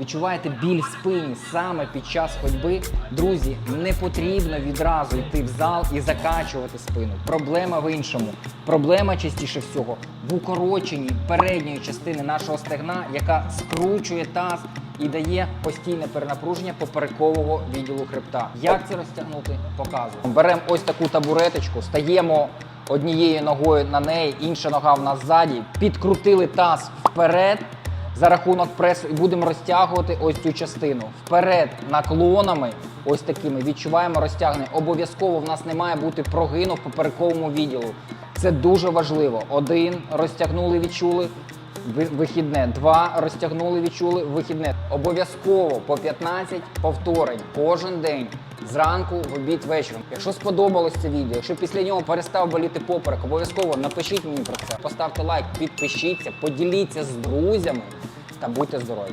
відчуваєте біль в спині саме під час ходьби, друзі, не потрібно відразу йти в зал і закачувати спину. Проблема в іншому. Проблема частіше всього в укороченні передньої частини нашого стегна, яка скручує таз і дає постійне перенапруження поперекового відділу хребта. Як це розтягнути? Показую. Беремо ось таку табуреточку, стаємо однією ногою на неї, інша нога в нас ззаді, підкрутили таз вперед за рахунок пресу і будемо розтягувати ось цю частину. Вперед наклонами, ось такими, відчуваємо розтягнення. Обов'язково в нас не має бути прогину в поперековому відділу. Це дуже важливо. Один розтягнули, відчули. Вихідне, два розтягнули, відчули, вихідне. Обов'язково по 15 повторень кожен день. Зранку, в обід, вечором. Якщо сподобалось це відео, якщо після нього перестав боліти поперек, обов'язково напишіть мені про це. Поставте лайк, підпишіться, поділіться з друзями та будьте здорові.